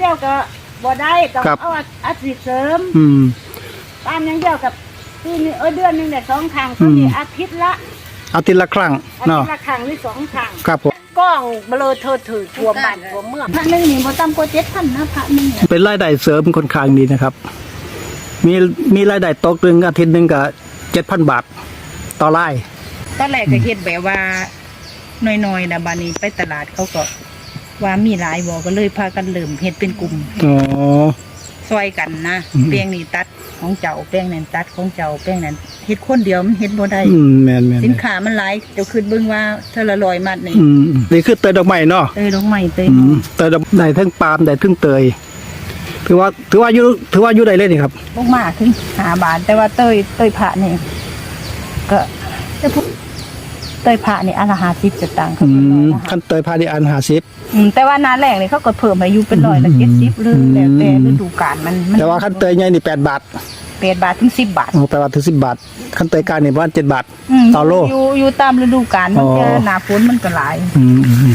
เดียวก็บ่ได้ต้องครับ เอาอาชีพเสริมอืม ตามอย่างเดียวกับปีนี้เออเดือนหนึงเนี่ยสองครั้งตัวนี้อืมอาทิตย์ละอาทิตย์ละครั้งอาทิเนาะตย์ละครั้งหรือสองครั้งครับผมกล้องเบลอเธอถือทั่วบ้านทั่วเมืองพระหนึงนี่บ่ต่ำกว่า7,000นะพระหนึงเนี่ยเป็นรายได้เสริมค่อนข้างดีนะครับ มีมีรายได้ตกหนึ่งอาทิตย์หนึ่งก็เจ็ดพันบาท ต่อไร่ตอนแรกก็เฮ็ดแบบว่าน้อยๆนะบานี้ไปตลาดเขาก็ ว่ามีหลายบ่ก็เลยพากันเริ่มเฮ็ดเป็นกลุ่มอ๋อ ซอยกันนะอืม แป้งนี่ตัดของเจ้าแป้งนั้นตัดของเจ้าแป้งนั้นเฮ็ดคนเดียวมันเฮ็ดบ่ได้ อืมแมนแมนสินค้ามันหลายเดี๋ยวขึ้นเบิ่งว่าเทอละร้อยมัดนี่อืมนี่คือเตยดอกไม้เนาะเตยดอกไม้เตยอืมเตยดอกได้ทั้งปาล์มได้ทั้งเตย ถือว่า ถือว่าอยู่ถือว่าอยู่ได้เลยนี่ครับ ลงมาถึง5บาทแต่ว่าเตยเตยพระนี่ก็แต่พวก เตยพระนี่อันละ50สตางค์อืเขาก็ร้อยมละขั้นเตยพาดีอันหาสิบอืมแต่ว่าหนาแรกนี่เขาก็เพิ่มอายุเป็นร้อยละอืม70หรือแล้วแต่ฤดูกาลมันมันแต่ว่าขั้นเตยใหญ่นี่แปดบาท8บาทถึง10บาท โอ้แปดบาทถึงสิบบาท ขั้นเตยกลางนี่ประมาณเจ็ดบาท มต่อโลอยู่อยู่ตามฤดูกาลมันอ๋อจะหนาฝนมันก็หลาย อืมอืมอืม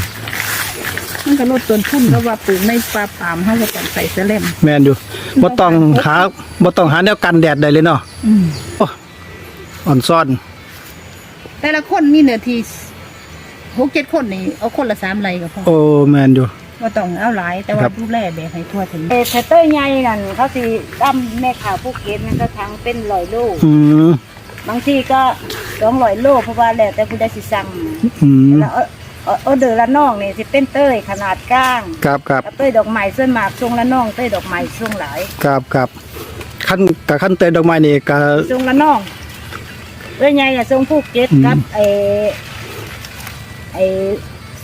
มันก็ลดต้นทุนเพราะว่าปลูกในป่าปามเขาก็ต้องใส่เสลมแมนอยู่บ่ต้องหาบ่ต้องหาแนวกันแดดได้เลยเนาะอืมโอ้อ่อนซ่อน แต่ละคนมีเนื้อที่หกเจ็ดคนนี่เอาคนละสามไรก็พอโอ้แมนอยู่ว่าต้องเอาหลายแต่คว่ารับดูแลแบบให้ทั่วถึงเออแต่เต้ยใหญ่นั่นเขาสิดํแม่ข่าวผู้เก็ตนั่นก็ทั้งเป็น100โลอืมบางทีก็200โลเพราะว่าแล้วแต่ผู้ใดสิสั่งอืมแล้วเอาเอาเอาเดอละน้องนี่สิเป็นเต้ยขนาดกลางครับครับกับเต้ยดอกไม้ส่วนมากทรงละน้องเต้ยดอกไม้ทรงหลายครับครับขั้นกับขั้นเตยดอกไม้นี่ก็ทรงละน้อง เต้ยใหญ่อะทรงผู้เก็ตอืมกับไอ้ไอ้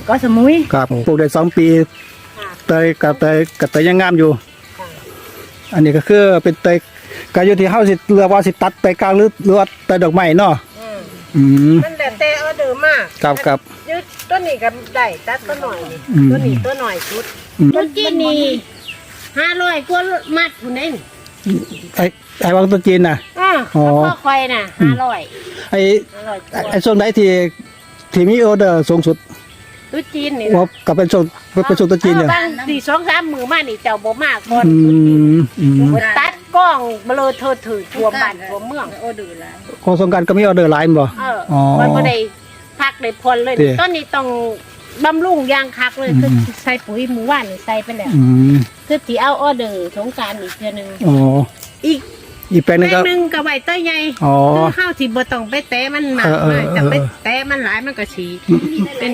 เก็สมุยครับปลูกได้สองปี เตยกับเตยกับเตยยังงามอยู่ อันนี้ก็คือเป็นเตยก็อยู่ที่เฮาสิเลือกว่าสิตัดเตยกลางหรือหรือว่าเตยดอกไม้เนาะอืมมันแล้วแต่ออเดอร์มากครับครับยึดตัวนี้ก็ได้ตัดตัวหน่อยนี่อืมตัวนี้ตัวหน่อยสุดอืมตัวจีนนี่ห้าร้อยกว่ามัดคุณเอง ไอ้ไอ้วังตัวจีนน่ะ อ่าอ๋อพ่อคอยน่ะห้าร้อยไอ้ห้าร้อยกไอ้ว่าไอ้ช่วงไหนที่ที่มีออเดอร์สูงสุดตัวจีนนี่ว่าก็เป็นช่วงเป็นช่วงตัวจีนเนี่ยบางสี่สองสามมือมานี่เจ้าบ่มากก่อนอืมอืมตัดกล้องเบลอเธอถือทั่วบ้านทั่วเมือง โอ้ดูแลโครงสงกรารก็มีออเดอร์หลายบ่ เอออ๋อมันบ่ได้พักได้พลเลยเด้ ตอนนี้ต้อง บำรุงอยางคักเลยอืมคือใส่ปุ๋ยมือว่านนี่ใส่ไปแล้วอืมคือสิเอาออเดอร์สงกรารอีกเทื่อหนึงอ๋ออีกอีกแปลงหนึงแป้ก็ งหนึงก็ไว้ต้นใหญ่อ๋อคือข้าวที่บ่ต้องไปแตะมันหนักเออเออมากแต่ไปเออแตะมันหลายมันก็สีเป็น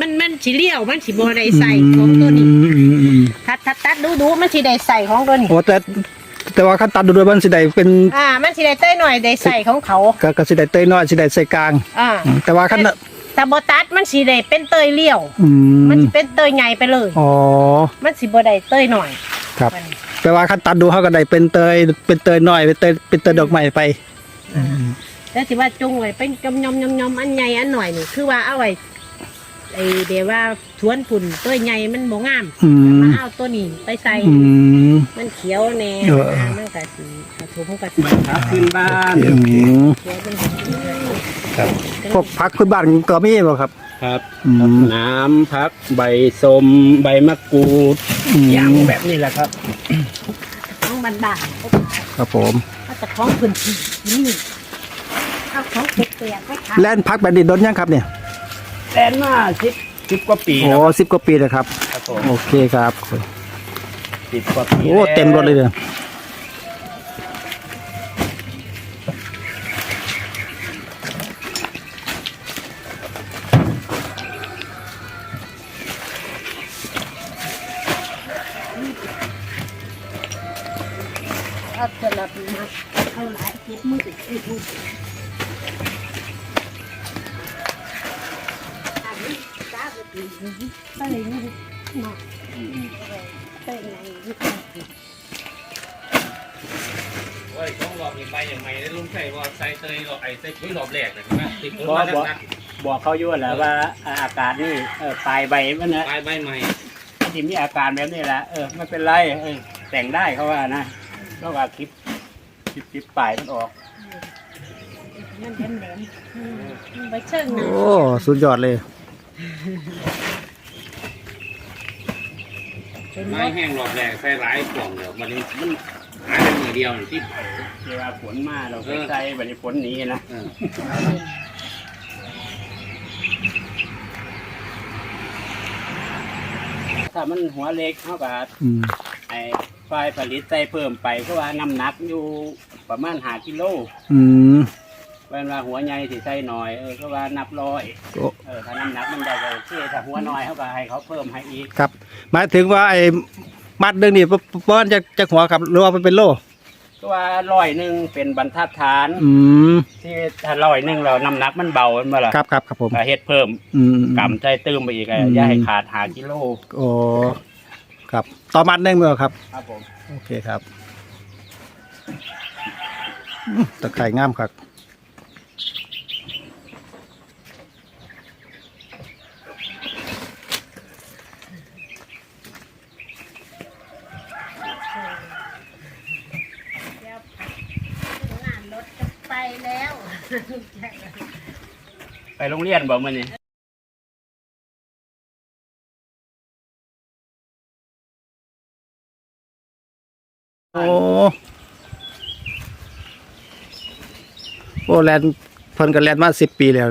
มันมันสิเลี้ยวมันสิบ่ได้ใส่ของตัวนี้อืมอืมอืมถ้าถ้าตัดดูดูมันสิได้ใส่ของตัวนี้ โอ้แต่แต่ว่าขั้นตัดดูด้วยมันสิได้เป็นอ่า มันสิได้เต้ยหน่อยได้ใส่ของเขา ก็ก็สิได้เตยน้อยสิได้ใส่กลาง อ่าอืมแต่ว่าขั้นน่ะ แต่บ่ตัดมันสิได้เป็นเตยเลี้ยว อืมันมสิเป็นเตยใหญ่ไปเลย อ๋อมันสิบ่ได้เตยหน่อยครับแต่ว่าขั้นตัดดูเขาก็ได้เป็นเตยเป็นเตยน้อยเป็นเตยเป็นเตยดอกไม้ไป แล้วสิว่าจุงไว้เป็นกำยอมยอมยอมอันใหญ่อันหน่อยนี่คือว่าเอาไว้ ไอ้เดี๋ยวว่าทวนฝุ่นเตยใหญ่มันบ่งามอืม มาเอาตัวนี้ไปใส่ อืม มันเขียวแน่เออ มันก็สีกระทุมกระทุมขึ้นบ้านอืมเขียวเป็นพวกพักพื้นบ้านก็มีบ่ครับ ครับอืม น้ำพักใบส้มใบมะกรูดอืมยางแบบนี้แหละครับของบันดาลครับผม เขาจะของพื้นที่นี่เอาของเปียกๆไว้ขายแล่นพักแบบนี้โดนยังครับเนี่ย แต่หน้าสิบสิบกว่าปีโอ้แล้วสิบกว่าปีเลยครับ ครับผมโอเคครับสิบกว่าปีโอ้เต็มรถเลยเนี่ยเอาสลับมาเอาหลายเจ็ดมือติดมืออั จ้าก็ตีเตยนี่หน่อนนี่ว่าต้องหลอกมีไปอย่างไรได้ลุงใส่ว่าใส่เตยหลอไอ้ใส่ปุ๋ยหลอกแหลกนะใช่ไหมติดรถบอกมาบอกนักบอกเขาอยู่แหล้วว่าอากาศนี่เออปลายใบมันนะๆปลายใบใหม่ที่มีอาการแบบนี้แหละเออไม่เป็นไรเออแต่งได้เขาว่านะก็ว่าคลิปคลิปคลิปปลายมันออก มันแหลมๆอืมมันไปเชิงนะโอ้ สุดยอดเลย ไม้แห้งรอบแรกใส่หลายกล่องเดี๋ยวมันมันหายไปมือเดียวนี่ที่เวลาฝนมาเราก็ใส่บัดนี้ฝนหนีนะเออถ้ามันหัวเล็กเท่ากับอืมไอ้ฝ่ายผลิตใส่เพิ่มไปเพราะว่าน้ำหนักอยู่ประมาณหากิโล อืม เวลาหัวใหญ่สิใส่หน่อยเออก็ว่านับร้อยโอ้ เออถ้าน้ำหนักมันได้ก็โอเคถ้าหัวน้อยเขาก็ให้เขาเพิ่มให้อีกครับ หมายถึงว่าไอ้มัดหนึงนี่ป้อนจะจะหัวครับหรือว่ามันเป็นโลก็ว่าร้อยหนึ่งเป็นบรรทัดฐาน อืมที่ถ้าร้อยหนึ่งเราน้ำหนักมันเบามันบ่ล่ะครับครับครับผมก็เฮ็ดเพิ่มอืม กำใจตื้มไปอีกอะอืม อย่าให้ขาดหากิโลโอ้ครับ ต่อมัดหนึงเมื่อครับ ครับผมโอเคครับอืมตะไคร่งามครับ รถจะไปแล้ว ไปโรงเรียนบอกมันนี่โอ้โอ้แลนเพิ่นก็แลนมาสิบปีแล้ว